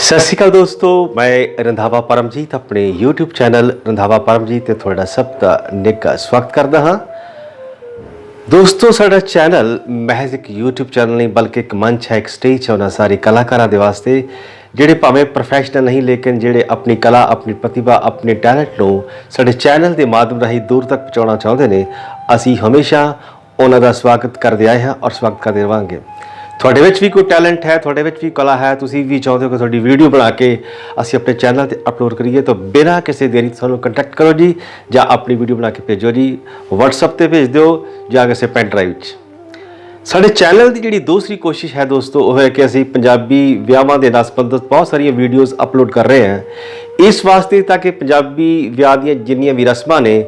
ਸਤਿ ਸ਼੍ਰੀ ਅਕਾਲ ਦੋਸਤੋ, ਮੈਂ ਰੰਧਾਵਾ ਪਰਮਜੀਤ, ਆਪਣੇ YouTube ਚੈਨਲ ਰੰਧਾਵਾ ਪਰਮਜੀਤ ਤੇ ਤੁਹਾਡਾ ਸਭ ਦਾ ਨਿੱਘਾ ਸਵਾਗਤ ਕਰਦਾ ਹਾਂ। ਦੋਸਤੋ, ਸਾਡਾ ਚੈਨਲ ਮਹਿਜ਼ ਇੱਕ YouTube ਚੈਨਲ ਨਹੀਂ, ਬਲਕਿ ਇੱਕ ਮੰਚ ਹੈ, ਇੱਕ ਸਟੇਜ ਹੈ ਉਹਨਾਂ ਸਾਰੇ ਕਲਾਕਾਰਾਂ ਦੇ ਵਾਸਤੇ, ਜਿਹੜੇ ਭਾਵੇਂ ਪ੍ਰੋਫੈਸ਼ਨਲ ਨਹੀਂ, ਲੇਕਿਨ ਜਿਹੜੇ ਆਪਣੀ ਕਲਾ, ਆਪਣੀ ਪ੍ਰਤਿਭਾ, ਆਪਣੇ ਟੈਲੈਂਟ ਨੂੰ ਸਾਡੇ ਚੈਨਲ ਦੇ ਮਾਧਿਅਮ ਰਾਹੀਂ ਦੂਰ ਤੱਕ ਪਹੁੰਚਾਉਣਾ ਚਾਹੁੰਦੇ ਨੇ, ਅਸੀਂ ਹਮੇਸ਼ਾ ਉਹਨਾਂ ਦਾ ਸਵਾਗਤ ਕਰਦੇ ਆਏ ਹਾਂ ਔਰ ਸਵਾਗਤ ਕਰਦੇ ਰਵਾਂਗੇ। ਤੁਹਾਡੇ ਵਿੱਚ ਵੀ ਕੋਈ ਟੈਲੈਂਟ ਹੈ, ਤੁਹਾਡੇ ਵਿੱਚ ਵੀ ਕਲਾ ਹੈ, ਤੁਸੀਂ ਵੀ ਚਾਹੁੰਦੇ ਹੋ ਕਿ ਤੁਹਾਡੀ ਵੀਡੀਓ ਬਣਾ ਕੇ ਅਸੀਂ ਆਪਣੇ ਚੈਨਲ ਤੇ ਅਪਲੋਡ ਕਰੀਏ, ਤਾਂ ਬਿਨਾਂ ਕਿਸੇ ਦੇਰੀ ਤੋਂ ਸਾਨੂੰ ਕੰਟੈਕਟ ਕਰੋ ਜੀ, ਜਾਂ ਆਪਣੀ ਵੀਡੀਓ ਬਣਾ ਕੇ ਭੇਜੋ ਜੀ। WhatsApp ਤੇ ਭੇਜ ਦਿਓ, ਜਾਂ ਕਿਸੇ ਪੈਨ ਡਰਾਈਵ 'ਚ ਸਾਡੇ ਚੈਨਲ ਦੀ ਜਿਹੜੀ ਦੂਸਰੀ ਕੋਸ਼ਿਸ਼ ਹੈ ਦੋਸਤੋ, ਉਹ ਹੈ ਕਿ ਅਸੀਂ ਪੰਜਾਬੀ ਵਿਆਹਾਂ ਦੇ ਨਾਲ ਸੰਬੰਧਿਤ ਬਹੁਤ ਸਾਰੀਆਂ ਵੀਡੀਓਜ਼ ਅਪਲੋਡ ਕਰ ਰਹੇ ਹਾਂ। ਇਸ ਵਾਸਤੇ ਤਾਂ ਕਿ ਪੰਜਾਬੀ ਵਿਆਹ ਦੀਆਂ ਜਿੰਨੀਆਂ ਵੀ ਰਸਮਾਂ ਨੇ,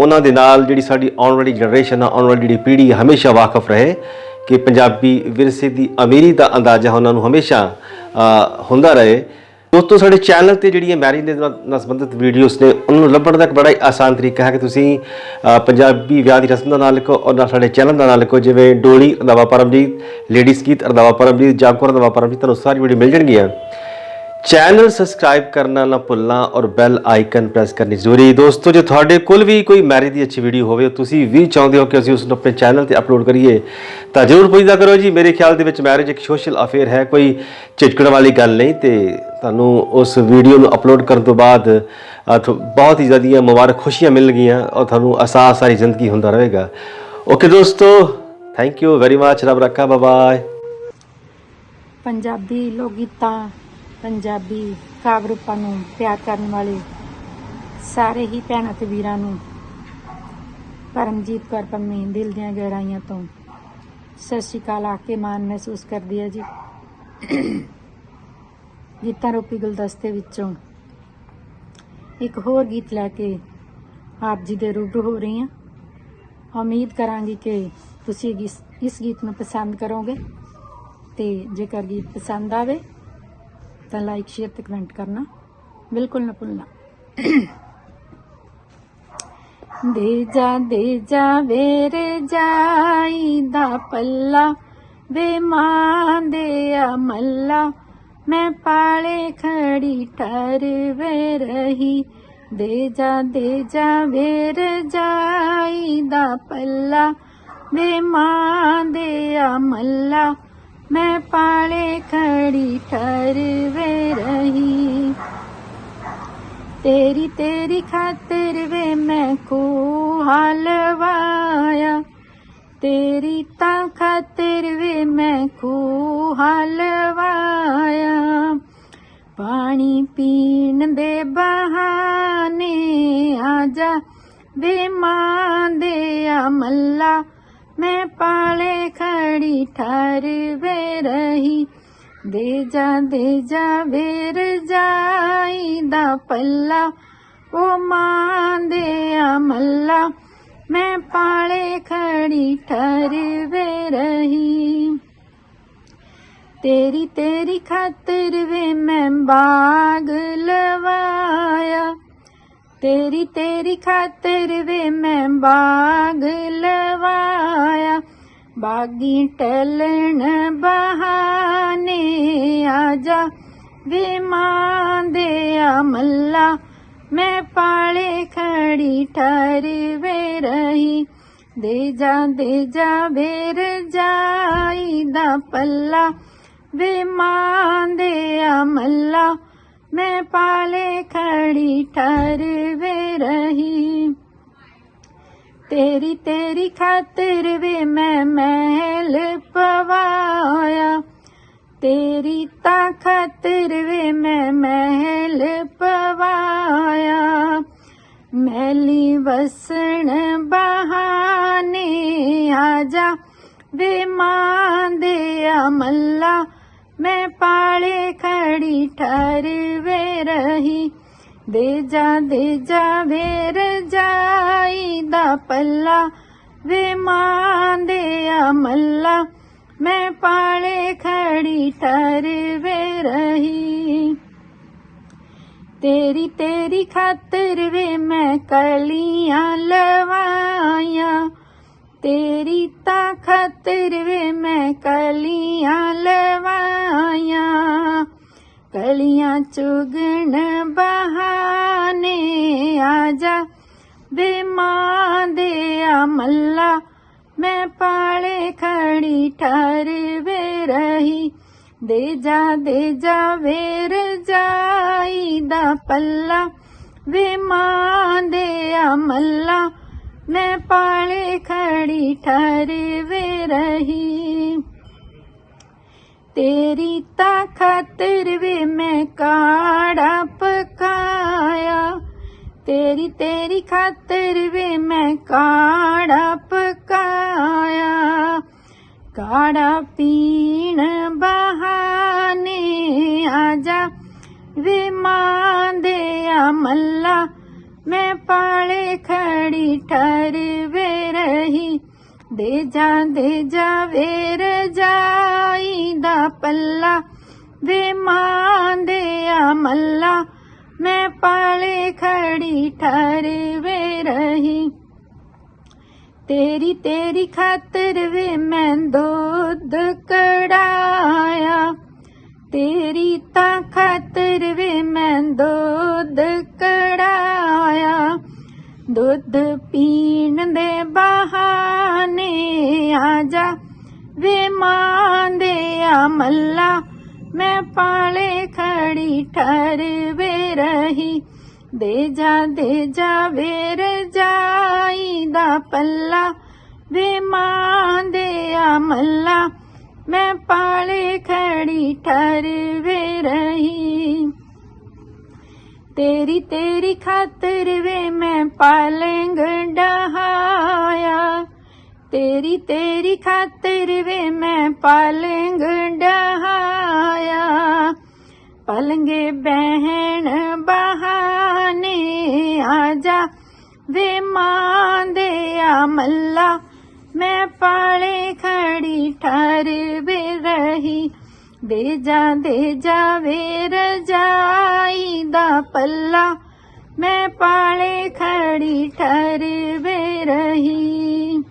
ਉਹਨਾਂ ਦੇ ਨਾਲ ਜਿਹੜੀ ਸਾਡੀ ਆਉਣ ਵਾਲੀ ਜਨਰੇਸ਼ਨ ਆ, ਆਉਣ ਵਾਲੀ ਜਿਹੜੀ ਪੀੜ੍ਹੀ ਹਮੇਸ਼ਾ ਵਾਕਫ ਰਹੇ। ਕਿ ਪੰਜਾਬੀ ਵਿਰਸੇ ਦੀ ਅਮੀਰੀ ਦਾ ਅੰਦਾਜ਼ਾ ਉਹਨਾਂ ਨੂੰ ਹਮੇਸ਼ਾ ਹੁੰਦਾ ਰਹੇ। ਦੋਸਤੋ, ਸਾਡੇ ਚੈਨਲ ਤੇ ਜਿਹੜੀਆਂ ਮੈਰਿਜ ਦੇ ਨਾਲ ਨਾਲ ਸੰਬੰਧਿਤ ਵੀਡੀਓਜ਼ ਨੇ, ਉਹਨਾਂ ਨੂੰ ਲੱਭਣ ਦਾ ਇੱਕ ਬੜਾ ਹੀ ਆਸਾਨ ਤਰੀਕਾ ਹੈ ਕਿ ਤੁਸੀਂ ਪੰਜਾਬੀ ਵਿਆਹ ਦੀ ਰਸਮ ਦਾ ਨਾਂ ਲਿਖੋ ਔਰ ਨਾਲ ਸਾਡੇ ਚੈਨਲ ਦਾ ਨਾਂ ਲਿਖੋ, ਜਿਵੇਂ ਡੋਲੀ ਅਰਦਾਵਾ ਪਰਮਜੀਤ, ਲੇਡੀਜ਼ ਗੀਤ ਅਰਦਾਵਾ ਪਰਮਜੀਤ, ਜਾਗੋ ਅਰਦਾਵਾ ਪਰਮਜੀਤ, ਤੁਹਾਨੂੰ ਸਾਰੀ ਵੀਡੀਓ ਮਿਲ ਜਾਣਗੀਆਂ। ਚੈਨਲ ਸਬਸਕ੍ਰਾਈਬ ਕਰਨਾ ਨਾ ਭੁੱਲਣਾ ਔਰ ਬੈਲ ਆਈਕਨ ਪ੍ਰੈਸ ਕਰਨੀ ਜ਼ਰੂਰੀ ਦੋਸਤੋ, ਜੇ ਤੁਹਾਡੇ ਕੋਲ ਵੀ ਕੋਈ ਮੈਰਿਜ ਦੀ ਅੱਛੀ ਵੀਡੀਓ ਹੋਵੇ, ਤੁਸੀਂ ਵੀ ਚਾਹੁੰਦੇ ਹੋ ਕਿ ਅਸੀਂ ਉਸ ਨੂੰ ਆਪਣੇ ਚੈਨਲ ਤੇ ਅਪਲੋਡ ਕਰੀਏ, ਤਾਂ ਜ਼ਰੂਰ ਪੁੱਛਦਾ ਕਰੋ ਜੀ। ਮੇਰੇ ਖਿਆਲ ਦੇ ਵਿੱਚ ਮੈਰਿਜ ਇੱਕ ਸੋਸ਼ਲ ਅਫੇਅਰ ਹੈ, ਕੋਈ ਝਿਜਕਣ ਵਾਲੀ ਗੱਲ ਨਹੀਂ ਤੇ ਤੁਹਾਨੂੰ ਉਸ ਵੀਡੀਓ ਨੂੰ ਅਪਲੋਡ ਕਰਨ ਤੋਂ ਬਾਅਦ ਬਹੁਤ ਹੀ ਜ਼ਿਆਦੀਆਂ ਮੁਬਾਰਕ ਖੁਸ਼ੀਆਂ ਮਿਲ ਗਈਆਂ ਔਰ ਤੁਹਾਨੂੰ ਅਹਿਸਾਸ ਸਾਰੀ ਜ਼ਿੰਦਗੀ ਹੁੰਦਾ ਰਹੇਗਾ। ਓਕੇ ਦੋਸਤੋ ਥੈਂਕ ਯੂ ਵੈਰੀ ਮੱਚ ਰੱਬ ਰੱਖਾ ਬਾਏ ਬਾਏ ਪੰਜਾਬੀ ਲੋਕ ਗੀਤਾਂ ਪੰਜਾਬੀ ਕਾਵਿ ਰੂਪਾਂ ਨੂੰ ਪਿਆਰ ਕਰਨ ਵਾਲੇ ਸਾਰੇ ਹੀ ਭੈਣਾਂ ਤੇ ਵੀਰਾਂ ਨੂੰ ਪਰਮਜੀਤ ਕੌਰ ਪੰਮੀ ਦਿਲ ਦੀਆਂ ਗਹਿਰਾਈਆਂ ਤੋਂ ਸਤਿ ਸ਼੍ਰੀ ਅਕਾਲ ਆ ਕੇ ਮਾਣ ਮਹਿਸੂਸ ਕਰਦੀ ਹੈ ਜੀ। ਗੀਤਾਂ ਰੂਪੀ ਗੁਲਦਸਤੇ ਵਿੱਚੋਂ ਇੱਕ ਹੋਰ ਗੀਤ ਲੈ ਕੇ ਆਪ ਜੀ ਦੇ ਰੂਬਰੂ ਹੋ ਰਹੀ ਹਾਂ। ਉਮੀਦ ਕਰਾਂਗੀ ਕਿ ਤੁਸੀਂ ਇਸ ਗੀਤ ਨੂੰ ਪਸੰਦ ਕਰੋਗੇ ਤੇ ਜੇਕਰ ਗੀਤ ਪਸੰਦ ਆਵੇ ਤਾਂ ਲਾਈਕ ਸ਼ੇਅਰ ਤੇ ਕਮੈਂਟ ਕਰਨਾ। ਬਿਲਕੁਲ ਨਾ ਭੁੱਲਣਾ। ਦੇ ਜਾ ਦੇ ਜਾ, ਵੇਰ ਜਾਈ ਦਾ ਪੱਲਾ, ਵੇ ਮਾਂ ਦੇ ਅਮੱਲਾ। ਮੈਂ ਪਾਲੇ ਖੜੀ ਠਰ ਵੇ ਰਹੀ। ਦੇ ਜਾ ਦੇ ਜਾ, ਵੇਰ ਜਾਈ ਦਾ ਪੱਲਾ, ਵੇ ਮਾਂ ਦੇ ਅਮੱਲਾ। ਮੈਂ ਪਾਲੇ ਖੜੀ ਠਰ ਵੇ ਰਹੀ। ਤੇਰੀ ਤੇਰੀ ਖਾਤਰ ਵੇ ਮੈਂ ਕੋ ਹਲਵਾਇਆ। ਤੇਰੀ ਤਾਂ ਖਾਤਰ ਵੇ ਮੈਂ ਕੋ ਹਲਵਾਇਆ। ਪਾਣੀ ਪੀਣ ਦੇ ਬਹਾਨੇ ਆਜਾ ਵੇ ਮਾਂ ਦੇ ਅਮੱਲਾ ਮੈਂ ਪਾਲੇ ਖੜੀ ਠਰ ਵੇ ਰਹੀ। ਦੇ ਜਾ ਦੇ ਜਾ ਵੇਰ ਜਾਈ ਦਾ ਪੱਲਾ। ਉਹ ਮਾਂ ਦੇ ਅਮੱਲਾ, ਮੈਂ ਪਾਲੇ ਖੜੀ ਠਰ ਵੇ ਰਹੀ। ਤੇਰੀ ਤੇਰੀ ਖਾਤਰ ਵੇ ਮੈਂ ਬਾਗ ਲਵਾਇਆ ਤੇਰੀ ਤੇਰੀ ਖਾਤਰ ਵੇ ਮੈਂ ਬਾਗ ਲਵਾਇਆ। ਬਾਗੀ ਟਲਣ ਬਹਾਨੇ ਆ ਜਾ। ਵੇ ਮਾਂ ਦੇ ਅਮੱਲਾ ਮੈਂ ਪਾਲੇ ਖੜੀ ਠਰ ਵੇ ਰਹੀ। ਦੇ ਜਾ ਦੇ ਜਾ, ਵੇਰ ਜਾਈ ਦਾ ਪੱਲਾ। ਵੇ ਮਾਂ ਦੇ ਅਮੱਲਾ ਮੈਂ ਪਾਲੇ ਖੜੀ ਠਰ ਵੇ ਰਹੀ ਤੇਰੀ ਤੇਰੀ ਖਾਤਰ ਵੇ ਮੈਂ ਮਹਿਲ ਪਵਾਇਆ ਤੇਰੀ ਤਾਂ ਖਾਤਰ ਵੇ ਮੈਂ ਮਹਿਲ ਪਵਾਇਆ ਮੈਲੀ ਵਸਣ ਬਹਾਨੇ ਆਜਾ ਵੇ ਮਾਂ ਦੇ ਅਮੱਲਾ ਮੈਂ ਪਾਲੇ ਖੜੀ ਠਰ ਵੇ ਰਹੀ। ਦੇ ਜਾ ਦੇ ਜਾ ਵੇਰ ਜਾਈ ਦਾ ਪੱਲਾ। ਵੇ ਮਾਂ ਦੇ ਅਮੱਲਾ, ਮੈਂ ਪਾਲੇ ਖੜੀ ਠਰ ਵੇ ਰਹੀ। ਤੇਰੀ ਤੇਰੀ ਖਾਤਰ ਵੇ ਮੈਂ ਕਲੀਆਂ ਲਵਾਇਆ ਤੇਰੀ ਤਾਂ ਖਾਤਰ ਵੇ ਮੈਂ ਕਲੀਆਂ ਲ ਕਲੀਆਂ ਚੁਗਣ ਬਹਾਨੇ ਆ ਜਾ। ਮਾਂ ਦੇ ਆ ਮੈਂ ਪਾਲੇ ਖੜੀ ਠਰ ਵੇ ਰਹੀ। ਦੇ ਜਾ ਦੇ ਜਾ, ਵੇਰ ਜਾਈ ਦਾ ਪੱਲਾ। ਵੇ ਮਾਂ ਦੇ ਆ ਮੈਂ ਪਾਲੇ ਖੜੀ ਠਰ ਵੇ ਰਹੀ। ਤੇਰੀ ਤਾਂ ਖਾਤਰ ਵੇ ਮੈਂ ਕਾੜਾ ਪਕਾਇਆ ਤੇਰੀ ਤੇਰੀ ਖਾਤਰ ਵੇ ਮੈਂ ਕਾੜਾ ਪਕਾਇਆ ਕਾੜਾ ਪੀਣ ਬਹਾਨੇ ਆਜਾ ਵੇ ਮਾਂ ਦੇ ਆ ਮੈਂ ਪਾਲੇ ਖੜੀ ਠਰ ਵੇ ਰਹੀ। ਦੇ ਜਾ ਦੇ ਜਾ ਵੇਰ ਦਾ ਪੱਲਾ ਵੇ ਮਾਂ ਦੇ ਆ ਮੈਂ ਪਾਲੇ ਖੜੀ ਠਰ ਵੇ ਰਹੀ। ਤੇਰੀ ਤੇਰੀ ਖਾਤਰ ਵੇ ਮੈਂ ਦੁੱਧ ਕੜਾਇਆ ਤੇਰੀ ਤਾਂ ਖਾਤਰ ਵੇ ਮੈਂ ਦੁੱਧ ਕੜਾਇਆ ਦੁੱਧ ਪੀਣ ਦੇ ਬਹਾਨੇ ਆ ਜਾ। ਵੇ ਮਾਂ ਦੇ ਆ ਮੈਂ ਪਾਲੇ ਖੜੀ ਠਰ ਵੇ ਰਹੀ। ਦੇ ਜਾ ਦੇ ਜਾ, ਵੇਰ ਜਾਈ ਦਾ ਪੱਲਾ। ਵੇ ਮਾਂ ਦੇ ਆ ਮੈਂ ਪਾਲੇ ਖੜੀ ਠਰ ਵੇ ਰਹੀ। ਤੇਰੀ ਤੇਰੀ ਖਾਤਰ ਵੇ ਮੈਂ ਪਾਲੰਗ ਡਹਾਇਆ। ਤੇਰੀ ਤੇਰੀ ਖਾਤਰ ਵੇ ਮੈਂ ਪਾਲੰਗ ਡਹਾਇਆ। ਪਲੰਗੇ ਬਹਿਣ ਬਹਾਨੇ ਆ ਜਾ ਵੇ ਮਾਂ ਦੇ ਆ ਮੱਲਾ। ਮੈਂ ਪਾਲੇ ਖੜੀ ਠਰ ਵੇ ਰਹੀ। ਦੇ ਜਾ ਦੇ ਜਾ, ਵੇਰ ਜਾਈ ਦਾ ਪੱਲਾ। ਮੈਂ ਪਾਲੇ ਖੜੀ ਠਰ ਵੇ ਰਹੀ।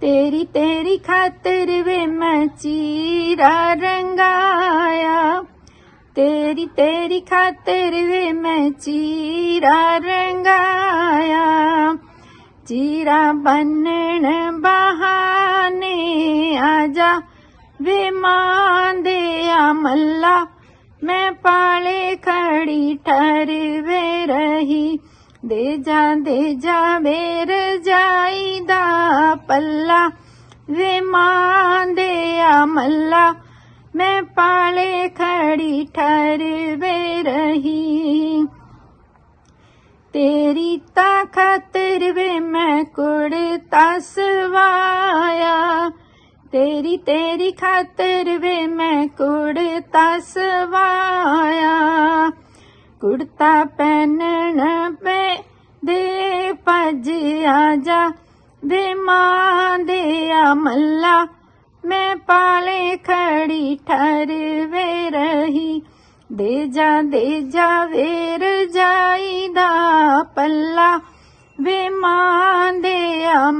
ਤੇਰੀ ਤੇਰੀ ਖਾਤਰ ਵੇ ਮੈਂ ਚੀਰਾ ਰੰਗਾਇਆ। ਤੇਰੀ ਤੇਰੀ ਖਾਤਰ ਵੇ ਮੈਂ ਚੀਰਾ ਰੰਗਾਇਆ। ਚੀਰਾ ਬੰਨਣ ਬਹਾਨੇ ਆਜਾ ਵੇ ਮਾਂ ਦੇ ਆ ਮੱਲਾ। ਮੈਂ ਪਾਲੇ ਖੜੀ ਠਰ ਵੇ ਰਹੀ। ਦੇ ਜਾ ਦੇ ਜਾ ਵੇਰ ਜਾਈ ਦਾ ਪੱਲਾ। ਵੇ ਮਾਂ ਦੇ ਆ ਮੈਂ ਪਾਲੇ ਖੜੀ ਠਰ ਵੇ ਰਹੀ। ਤੇਰੀ ਤਾਂ ਖਾਤਰ ਵੇ ਮੈਂ ਕੁੜਤਾ ਸਵਾਇਆ ਤੇਰੀ ਤੇਰੀ ਖਾਤਰ ਵੇ ਮੈਂ ਕੁੜਤਾ ਸਵਾਇਆ ਕੁੜਤਾ ਪਹਿਨਣ ਪੇ ਦੇ ਭੱਜ ਜਾ। ਵੇ ਮਾਂ ਦੇ ਆ ਮੈਂ ਪਾਲੇ ਖੜੀ ਠਰ ਵੇ ਰਹੀ। ਦੇ ਜਾ ਦੇ ਜਾ, ਵੇਰ ਜਾਈਦਾ ਪੱਲਾ। ਵੇ ਮਾਂ ਦੇ ਆ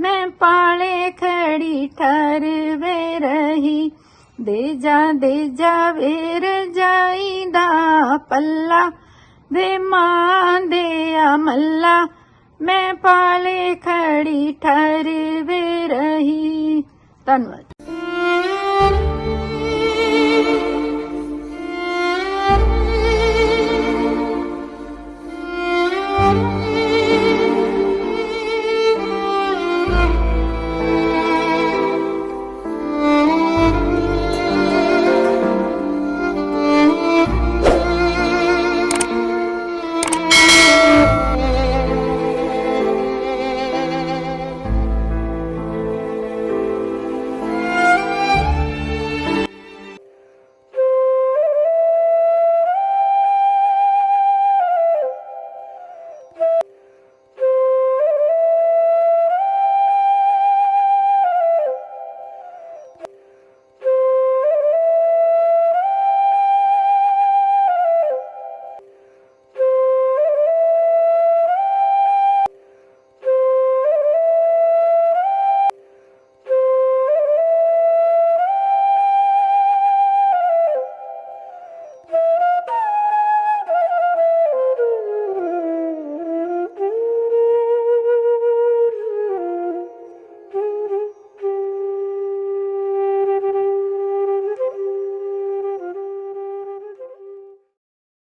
ਮੈਂ ਪਾਲੇ ਖੜੀ ਠਰ ਵੇ ਰਹੀ। ਦੇ ਜਾ ਦੇ ਜਾ, ਵੇਰ ਜਾਈਦਾ ਪੱਲਾ। ਵੇ ਮਾਂ ਦੇ ਆ ਮੈਂ ਪਾਲੇ ਖੜੀ ਠਰ ਵੇ ਰਹੀ। ਧੰਨਵਾਦ।